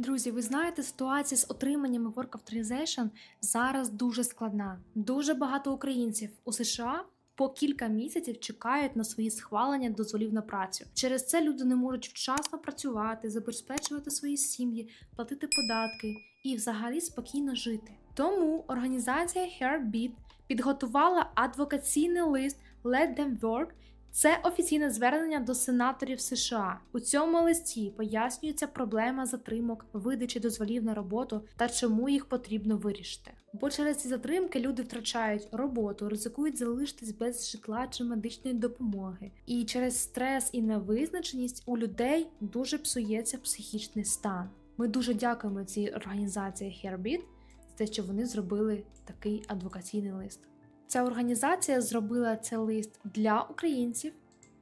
Друзі, ви знаєте, ситуація з отриманням Work Authorization зараз дуже складна. Дуже багато українців у США по кілька місяців чекають на свої схвалення дозволів на працю. Через це люди не можуть вчасно працювати, забезпечувати свої сім'ї, платити податки і взагалі спокійно жити. Тому організація Heartbeat підготувала адвокаційний лист Let Them Work це офіційне звернення до сенаторів США. У цьому листі пояснюється проблема затримок, видачі дозволів на роботу та чому їх потрібно вирішити. Бо через ці затримки люди втрачають роботу, ризикують залишитись без житла чи медичної допомоги. І через стрес і невизначеність у людей дуже псується психічний стан. Ми дуже дякуємо цій організації Heartbeat за те, що вони зробили такий адвокаційний лист. Ця організація зробила цей лист для українців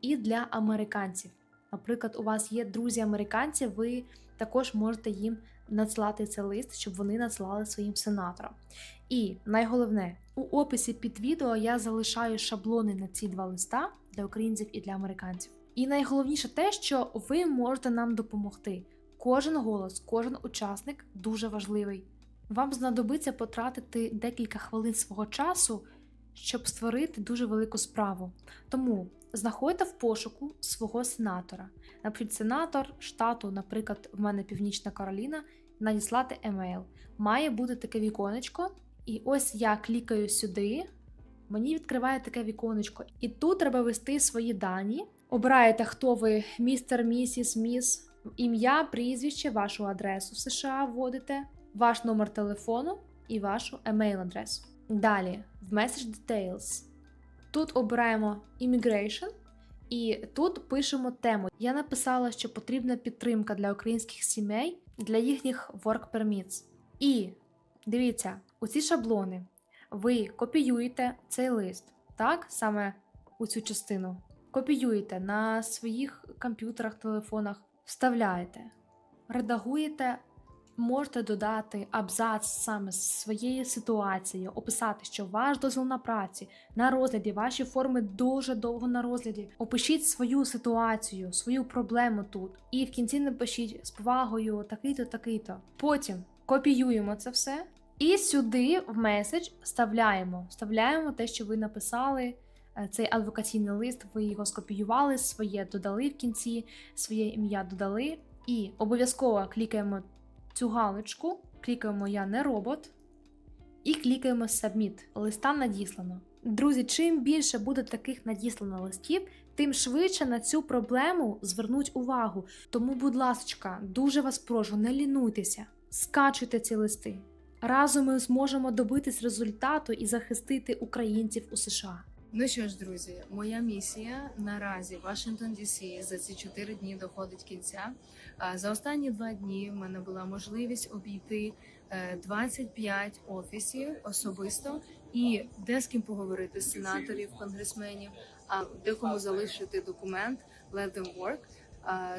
і для американців. Наприклад, у вас є друзі американці, ви також можете їм надсилати цей лист, щоб вони надсилали своїм сенаторам. І найголовне, у описі під відео я залишаю шаблони на ці два листа для українців і для американців. І найголовніше те, що ви можете нам допомогти. Кожен голос, кожен учасник дуже важливий. Вам знадобиться потратити декілька хвилин свого часу щоб створити дуже велику справу. Тому знаходьте в пошуку свого сенатора. Наприклад, сенатор штату, наприклад, в мене Північна Кароліна, надіслати емейл. Має бути таке віконечко, і ось я клікаю сюди. Мені відкриває таке віконечко, і тут треба ввести свої дані. Обираєте, хто ви, містер, місіс, міс, ім'я, прізвище, вашу адресу в США вводите, ваш номер телефону і вашу емейл-адресу. Далі в Message Details. Тут обираємо Immigration і тут пишемо тему. Я написала, що потрібна підтримка для українських сімей для їхніх work permits. І дивіться, у ці шаблони ви копіюєте цей лист, так, саме у цю частину. Копіюєте на своїх комп'ютерах, телефонах, вставляєте, редагуєте Можете додати абзац саме з своєю ситуацією, описати, що ваш дозвіл на праці на розгляді, ваші форми дуже довго на розгляді. Опишіть свою ситуацію, свою проблему тут. І в кінці напишіть з повагою такий-то, такий-то. Потім копіюємо це все. І сюди в меседж вставляємо. Вставляємо те, що ви написали. е, Цей адвокаційний лист, ви його скопіювали, своє додали в кінці, своє ім'я додали. І обов'язково клікаємо цю галочку, клікаємо Я не робот і клікаємо Submit. Листа надіслано. Друзі, чим більше буде таких надіслано листів, тим швидше на цю проблему звернуть увагу. Тому, будь ласка, дуже вас прошу, не лінуйтеся, скачуйте ці листи. Разом ми зможемо добитись результату і захистити українців у США. Ну що ж, друзі, моя місія наразі Вашингтон Дісі за ці чотири дні доходить кінця. За останні два дні в мене була можливість обійти е, 25 офісів особисто і де з ким поговорити з сенаторів, конгресменів, а декому залишити документ «Let them work».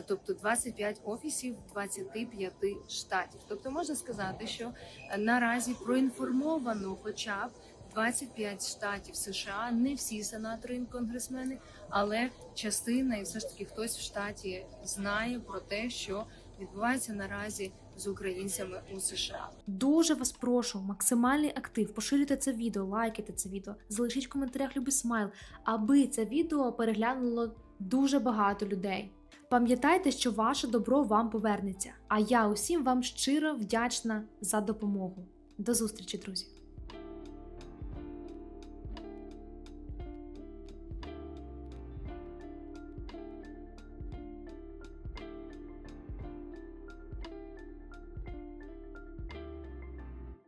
Тобто 25 офісів 25 штатів. Тобто можна сказати, що е, наразі проінформовано хоча б 25 штатів США, не всі сенатори і конгресмени, але частина, і все ж таки хтось в штаті знає про те, що відбувається наразі з українцями у США. Дуже вас прошу, максимальний актив, поширюйте це відео, лайкайте це відео, залишіть в коментарях любий смайл, аби це відео переглянуло дуже багато людей. Пам'ятайте, що ваше добро вам повернеться. А я усім вам щиро вдячна за допомогу. До зустрічі, друзі!